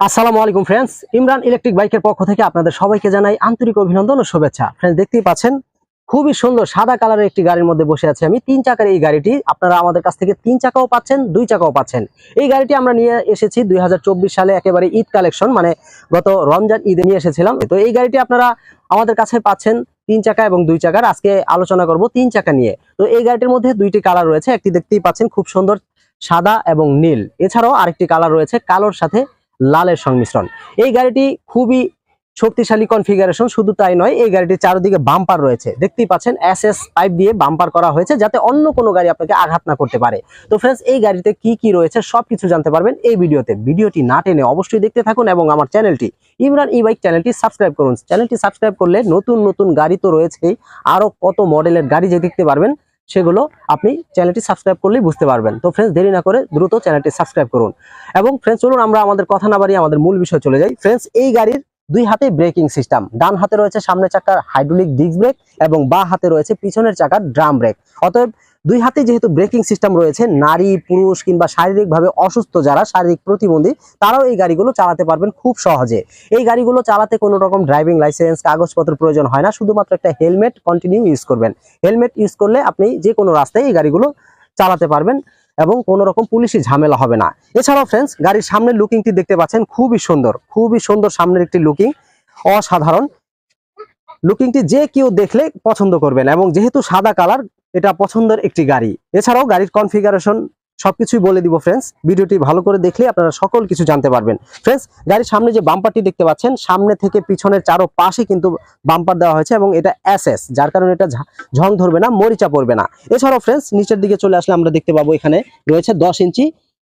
আসসালামু আলাইকুম friends Imran electric বাইকের পক্ষ থেকে আপনাদের সবাইকে জানাই আন্তরিক অভিনন্দন ও শুভেচ্ছা। ফ্রেন্ডস দেখতেই পাচ্ছেন, খুবই সুন্দর সাদা কালারের একটি গাড়ির মধ্যে বসে আছি আমি। তিন চাকার এই গাড়িটি আপনারা আমাদের কাছ থেকে তিন চাকাও পাচ্ছেন, দুই চাকাও পাচ্ছেন। এই গাড়িটি আমরা নিয়ে এসেছি দুই হাজার চব্বিশ সালে একেবারে ঈদ কালেকশন মানে গত রমজান ঈদে নিয়ে এসেছিলাম। তো এই গাড়িটি আপনারা আমাদের কাছে পাচ্ছেন তিন চাকা এবং দুই চাকার। আজকে আলোচনা করব তিন চাকা নিয়ে। তো এই গাড়িটির মধ্যে দুইটি কালার রয়েছে, একটি দেখতেই পাচ্ছেন খুব সুন্দর সাদা এবং নীল। এছাড়াও আরেকটি কালার রয়েছে কালোর সাথে লালের সংমিশ্রণ। এই গাড়িটি খুবই শক্তিশালী কনফিগারেশন শুধু তাই নয়, এই গাড়িটির চারিদিকে বাম্পার রয়েছে। দেখতেই পাচ্ছেন এস এস পাইপ দিয়ে বাম্পার করা হয়েছে যাতে অন্য কোনো গাড়ি আপনাকে আঘাত না করতে পারে। তো ফ্রেন্ডস এই গাড়িতে কি কি রয়েছে সবকিছু জানতে পারবেন এই ভিডিওতে। ভিডিওটি না টেনে অবশ্যই দেখতে থাকুন এবং আমার চ্যানেলটি, ইমরান ই বাইক চ্যানেলটি সাবস্ক্রাইব করুন। চ্যানেলটি সাবস্ক্রাইব করলে নতুন নতুন গাড়ি তো রয়েছেই। আরও কত মডেলের গাড়ি যে দেখতে পারবেন সেগুলো আপনি চ্যানেলটি সাবস্ক্রাইব করলেই বুঝতে পারবেন। তো ফ্রেন্ডস দেরি না করে দ্রুত চ্যানেলটি সাবস্ক্রাইব করুন। এবং ফ্রেন্ডস চলুন আমরা আমাদের কথা না বাড়িয়ে আমাদের মূল বিষয় চলে যাই। ফ্রেন্ডস এই গাড়ির দুই হাতে ব্রেকিং সিস্টেম। ডান হাতে রয়েছে সামনের চাকার হাইড্রোলিক ডিস্ক ব্রেক এবং বা হাতে রয়েছে পিছনের চাকার ড্রাম ব্রেক। অতএব দুই হাতে যেহেতু ব্রেকিং সিস্টেম রয়েছে, নারী, পুরুষ কিংবা শারীরিকভাবে অসুস্থ যারা, শারীরিক প্রতিবন্ধী, তারাও এই গাড়িগুলো চালাতে পারবেন খুব সহজে। এই গাড়িগুলো চালাতে কোনো রকম ড্রাইভিং লাইসেন্স, কাগজপত্র প্রয়োজন হয় না, শুধুমাত্র একটা হেলমেট কন্টিনিউ ইউজ করবেন। হেলমেট ইউজ করলে আপনি যে কোনো রাস্তায় এই গাড়িগুলো চালাতে পারবেন। এবং কোনো রকম পুলিশি ঝামেলা হবে না। এছাড়াও ফ্রেন্ডস গাড়ির সামনের লুকিংটি দেখতে পাচ্ছেন, খুবই সুন্দর খুবই সুন্দর সামনের একটি লুকিং অসাধারণ। লুকিংটি যে কেউ দেখলে পছন্দ করবেন এবং যেহেতু সাদা কালার এটা পছন্দের একটি গাড়ি। এছাড়াও গাড়ির কনফিগারেশন সবকিছুই বলে দিব ফ্রেন্ডস ভিডিওটি ভালো করে দেখলে আপনারা সকল কিছু জানতে পারবেন। ফ্রেন্ডস গাড়ির সামনে যে বাম্পারটি দেখতে পাচ্ছেন, সামনে থেকে পিছনের চারো পাশে কিন্তু বাম্পার দেওয়া হয়েছে এবং এটা এসএস যার কারণে এটা ঝং ধরবে না, মরিচা পড়বে না। এছাড়াও ফ্রেন্ডস নিচের দিকে চলে আসলে আমরা দেখতে পাবো এখানে রয়েছে দশ ইঞ্চি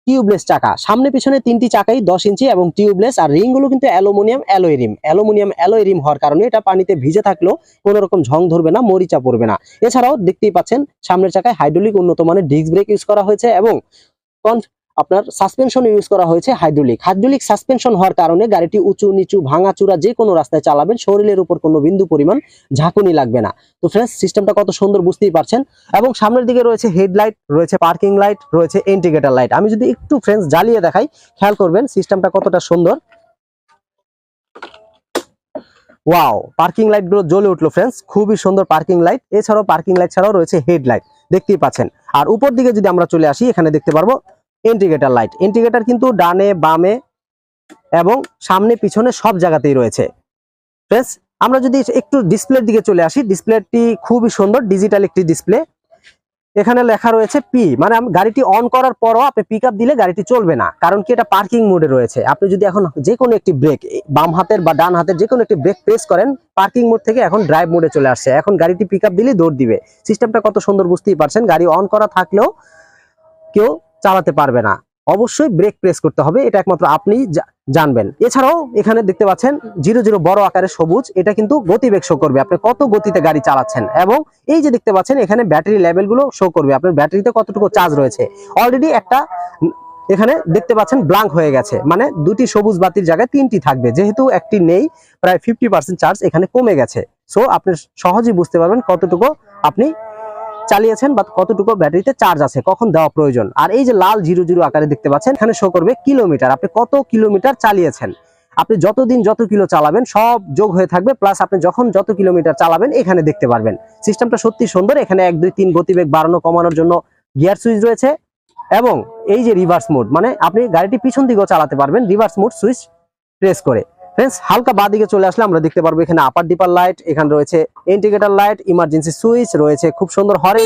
টিউবলেস চাকা। সামনে পিছনে তিনটি চাকাই দশ ইঞ্চি এবং টিউবলেস আর রিংগুলো কিন্তু aluminium alloy rim aluminium alloy rim হওয়ার কারণে এটা পানিতে ভিজে থাকলেও কোনো রকম ঝং ধরবে না, মরিচা পড়বে না। এছাড়াও দেখতেই পাচ্ছেন, সামনের চাকায় হাইড্রোলিক উন্নত মানের ডিস্ক ব্রেক ইউজ করা হয়েছে এবং আপনার সাসপেনশন ইউজ করা হয়েছে হাইড্রোলিক হাইড্রোলিক সাসপেনশন হওয়ার কারণে গাড়িটি উঁচু, নিচু, ভাঙাচুরা যে কোনো রাস্তায় চালাবেন, শরীরের উপর কোনো বিন্দু পরিমাণ ঝাঁকুনি লাগবে না। তো ফ্রেন্ডস সিস্টেমটা কত সুন্দর, বুঝতেই পারছেন? এবং সামনের দিকে রয়েছে হেডলাইট রয়েছে পার্কিং লাইট রয়েছে ইন্ডিকেটর লাইট আমি যদি একটু ফ্রেন্ডস জ্বালিয়ে দেখাই, খেয়াল করবেন সিস্টেমটা কতটা সুন্দর। ওয়াও পার্কিং লাইটগুলো জ্বলে উঠল ফ্রেন্ডস খুবই সুন্দর পার্কিং লাইট এছাড়াও পার্কিং লাইট ছাড়াও রয়েছে হেডলাইট দেখতেই পাচ্ছেন। আর উপর দিকে যদি আমরা চলে আসি, এখানে দেখতে পারব ইন্ডিকেটর লাইট ইন্ডিকেটর কিন্তু ডানে, বামে এবং সামনে, পিছনে সব জায়গাতেই রয়েছে। ফ্রেন্ডস আমরা যদি একটু ডিসপ্লের দিকে চলে আসি ডিসপ্লেটি খুবই সুন্দর ডিজিটাল একটি ডিসপ্লে এখানে লেখা রয়েছে পি মানে গাড়িটি অন করার পরও আপনি পিক দিলে গাড়িটি চলবে না, কারণ কি এটা পার্কিং মোডে রয়েছে। আপনি যদি এখন যে কোনো একটি ব্রেক বাম হাতের বা ডান হাতের যে কোনো একটি ব্রেক প্রেস করেন পার্কিং মোড থেকে এখন ড্রাইভ মোডে চলে আসছে। এখন গাড়িটি পিক আপ দিলেই দৌড় দিবে। সিস্টেমটা কত সুন্দর, বুঝতেই পারছেন। গাড়ি অন করা থাকলেও কেউ চালাতে পারবে না। অবশ্যই ব্রেক প্রেস করতে হবে, এটা একমাত্র আপনি জানবেন। এছাড়াও এখানে দেখতে পাচ্ছেন জিরো জিরো বড় আকারে সবুজ, এটা কিন্তু গতিবেগ শো করবে। আপনি কত গতিতে গাড়ি চালাচ্ছেন এবং এই যে দেখতে পাচ্ছেন এখানে ব্যাটারি লেভেলগুলো শো করবে। আপনার ব্যাটারিতে কতটুকু চার্জ রয়েছে? অলরেডি একটা এখানে দেখতে পাচ্ছেন ব্লাঙ্ক হয়ে গেছে। মানে দুটি সবুজ বাতির জায়গায় তিনটি থাকবে। যেহেতু একটি নেই, প্রায় ফিফটি পার্সেন্ট চার্জ এখানে কমে গেছে। সো আপনি সহজেই বুঝতে পারবেন কতটুকু আপনি চালিয়েছেন বা কতটুকু ব্যাটারিতে চার্জ আছে, কখন দেওয়া প্রয়োজন? আর এই যে লাল জিরো জিরো আকারে দেখতে পাচ্ছেন, এখানে শো করবে কিলোমিটার আপনি কত কিলোমিটার চালিয়েছেন? আপনি যতদিন যত কিলো চালাবেন, সব যোগ হয়ে থাকবে প্লাস আপনি যখন যত কিলোমিটার চালাবেন, এখানে দেখতে পারবেন। সিস্টেমটা সত্যি সুন্দর, এখানে এক, দুই, তিন গতিবেগ বাড়ানো, কমানোর জন্য গিয়ার সুইচ রয়েছে, এবং এই যে রিভার্স মোড মানে আপনি গাড়িটি পিছন দিকেও চালাতে পারবেন রিভার্স মোড সুইচ প্রেস করে। ফ্রেন্ডস হালকা বাঁ দিকে চলে আসলে আমরা দেখতে পারব এখানে আপার ডিপার লাইট এখানে রয়েছে ইন্ডিকেটার লাইট ইমার্জেন্সি সুইচ রয়েছে খুব সুন্দর হরে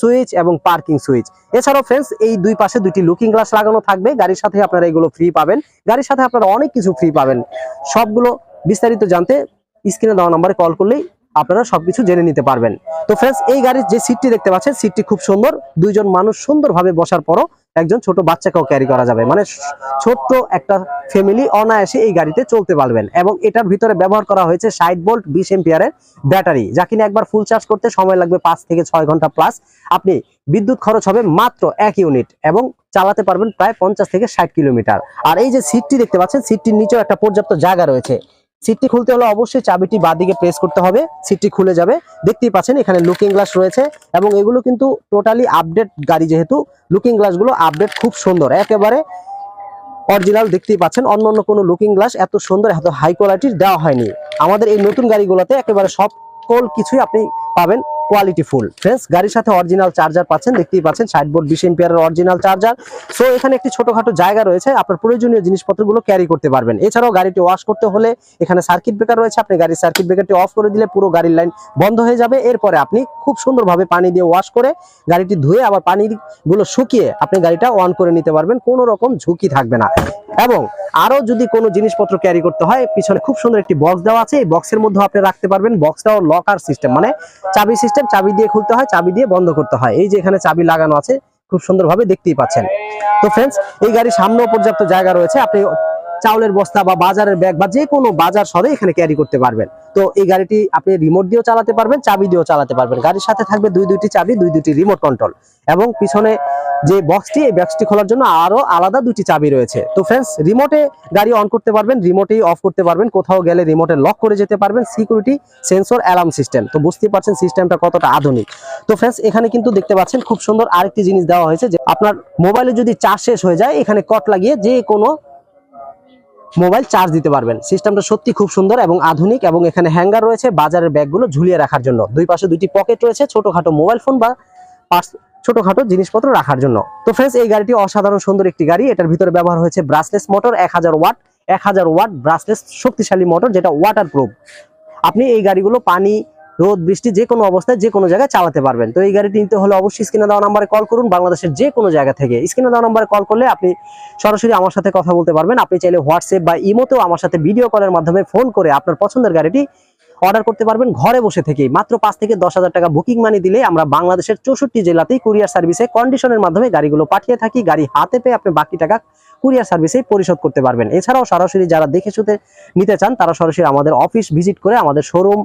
সুইচ এবং পার্কিং সুইচ এছাড়াও ফ্রেন্ডস এই দুই পাশে দুইটি লুকিং গ্লাস লাগানো থাকবে। গাড়ির সাথে আপনারা এগুলো ফ্রি পাবেন। গাড়ির সাথে আপনারা অনেক কিছু ফ্রি পাবেন। সবগুলো বিস্তারিত জানতে স্ক্রিনে দেওয়া নম্বরে কল করলেই আপনারা সবকিছু জেনে নিতে পারবেন। তো ফ্রেন্ডস এই গাড়ির যে সিটটি দেখতে পাচ্ছেন সিটটি খুব সুন্দর। দুইজন মানুষ সুন্দরভাবে বসার পরও একজন ছোট বাচ্চাকেও ক্যারি করা যাবে। মানে ছোট্ট একটা ফ্যামিলি অনায়াসে এই গাড়িতে চলতে পারবেন এবং এটার ভিতরে ব্যবহার করা হয়েছে ষাট ভোল্ট বিশ এম্পিয়ারের ব্যাটারি। যা কিনা একবার ফুল চার্জ করতে সময় লাগবে পাঁচ থেকে ছয় ঘণ্টা প্লাস আপনি বিদ্যুৎ খরচ হবে মাত্র এক ইউনিট এবং চালাতে পারবেন প্রায় পঞ্চাশ থেকে ষাট কিলোমিটার। আর এই যে সিটটি দেখতে পাচ্ছেন সিটটির নিচেও একটা পর্যাপ্ত জায়গা রয়েছে। সিটটি খুলতে হলে অবশ্যই চাবিটি বাদিকে প্রেস করতে হবে, সিটটি খুলে যাবে। দেখতেই পাচ্ছেন এখানে লুকিং গ্লাস রয়েছে এবং এগুলো কিন্তু টোটালি আপডেট গাড়ি যেহেতু লুকিং গ্লাসগুলো আপডেট খুব সুন্দর। একেবারে অরিজিনাল দেখতেই পাচ্ছেন অন্য অন্য কোনো লুকিং গ্লাস এত সুন্দর, এত হাই কোয়ালিটির দেওয়া হয়নি। আমাদের এই নতুন গাড়িগুলোতে একেবারে সকল কিছুই আপনি পাবেন কোয়ালিটি ফুল ফ্রেন্ডস গাড়ির সাথে অরিজিনাল চার্জার পাচ্ছেন, দেখতেই পাচ্ছেন সাইড বোর্ড বিশ এম্পিয়ারের অরিজিনাল চার্জার সো এখানে একটি ছোটখাটো জায়গা রয়েছে, আপনার প্রয়োজনীয় জিনিসপত্রগুলো ক্যারি করতে পারবেন। এছাড়াও গাড়িটি ওয়াশ করতে হলে এখানে সার্কিট ব্রেকার রয়েছে, আপনি গাড়ির সার্কিট ব্রেকারটি অফ করে দিলে পুরো গাড়ির লাইন বন্ধ হয়ে যাবে। এরপরে আপনি খুব সুন্দরভাবে পানি দিয়ে ওয়াশ করে গাড়িটি ধুয়ে আবার পানিগুলো শুকিয়ে আপনি গাড়িটা অন করে নিতে পারবেন, কোনো রকম ঝুঁকি থাকবে না। এবং আরও যদি কোনো জিনিসপত্র ক্যারি করতে হয়, পিছনে খুব সুন্দর একটি বক্স দেওয়া আছে, এই বক্সের মধ্যে আপনি রাখতে পারবেন বক্সটাও লকার সিস্টেম মানে চাবি সিস্টেম চাবি দিয়ে খুলতে হয়, চাবি দিয়ে বন্ধ করতে হয়। এই যে এখানে চাবি লাগানো আছে, খুব সুন্দরভাবে দেখতেই পাচ্ছেন। তো ফ্রেন্ডস এই গাড়ির সামনেও পর্যাপ্ত জায়গা রয়েছে। আপনি চাউলের বস্তা বা বাজারের ব্যাগ বা যে কোনো বাজার সরে এখানে ক্যারি করতে পারবেন। তো এই গাড়িটি আপনি রিমোট দিয়েও চালাতে পারবেন, চাবি দিয়েও চালাতে পারবেন। গাড়ির সাথে থাকবে দুই দুইটি চাবি, দুই দুইটি রিমোট কন্ট্রোল এবং পিছনে যে বক্সটি এই বক্সটি খোলার জন্য আরও আলাদা দুটি চাবি রয়েছে। তো ফ্রেন্ডস রিমোটে গাড়ি অন করতে পারবেন রিমোটেই অফ করতে পারবেন। কোথাও গেলে রিমোটে লক করে যেতে পারবেন। সিকিউরিটি সেন্সর অ্যালার্ম সিস্টেম তো বুঝতেই পারছেন সিস্টেমটা কতটা আধুনিক। তো ফ্রেন্ডস এখানে কিন্তু দেখতে পাচ্ছেন খুব সুন্দর আরেকটি জিনিস দেওয়া হয়েছে যে, আপনার মোবাইলে যদি চার্জ শেষ হয়ে যায়, এখানে কট লাগিয়ে যে কোনো মোবাইল চার্জ দিতে পারবেন। সিস্টেমটা সত্যি খুব সুন্দর এবং আধুনিক এবং এখানে হ্যাঙ্গার রয়েছে, বাজারের ব্যাগগুলো ঝুলিয়ে রাখার জন্য। দুই পাশে দুইটি পকেট রয়েছে, ছোটোখাটো মোবাইল ফোন বা পার্স ছোটখাটো জিনিসপত্র রাখার জন্য। তো ফ্রেন্ডস এই গাড়িটি অসাধারণ সুন্দর একটি গাড়ি। এটার ভিতরে ব্যবহার হয়েছে ব্রাসলেস মোটর এক হাজার ওয়াট এক হাজার ওয়াট ব্রাসলেস শক্তিশালী মোটর যেটা ওয়াটার প্রুফ আপনি এই গাড়িগুলো পানি রোদ, বৃষ্টি যে কোনো অবস্থায় যে কোনো জায়গায় চালাতে পারবেন। তো এই গাড়িটি নিতে হলে অবশ্যই স্ক্রিনে দেওয়া নাম্বারে কল করুন, বাংলাদেশের যে কোনো জায়গা থেকে। স্ক্রিনে দেওয়া নাম্বারে কল করলে আপনি সরাসরি আমার সাথে কথা বলতে পারবেন। আপনি চাইলে হোয়াটসঅ্যাপ বা ইমোতেও আমার সাথে ভিডিও কলের মাধ্যমে ফোন করে আপনার পছন্দের গাড়িটি অর্ডার করতে পারবেন ঘরে বসে থেকেই। মাত্র পাঁচ থেকে দশ হাজার টাকা বুকিং মানি দিলে আমরা বাংলাদেশের চৌষট্টি জেলাতেই কুরিয়ার সার্ভিসে কন্ডিশনের মাধ্যমে গাড়িগুলো পাঠিয়ে থাকি। গাড়ি হাতে পেয়ে আপনি বাকি টাকা কুরিয়ার সার্ভিসেই পরিশোধ করতে পারবেন। এছাড়াও সরাসরি যারা দেখে শুতে নিতে চান, তারা সরাসরি আমাদের অফিস ভিজিট করে আমাদের শোরুম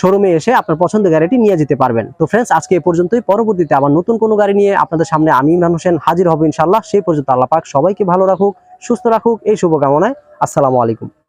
শোরুমে এসে আপনার পছন্দের গাড়িটি নিয়ে যেতে পারবেন। তো ফ্রেন্ডস আজকে এ পর্যন্তই। পরবর্তীতে আবার নতুন কোনো গাড়ি নিয়ে আপনাদের সামনে আমি ইমরান হোসেন হাজির হব ইনশাল্লাহ সেই পর্যন্ত আল্লাহ পাক সবাইকে ভালো রাখুক, সুস্থ রাখুক। এই শুভকামনায় আসসালামু আলাইকুম।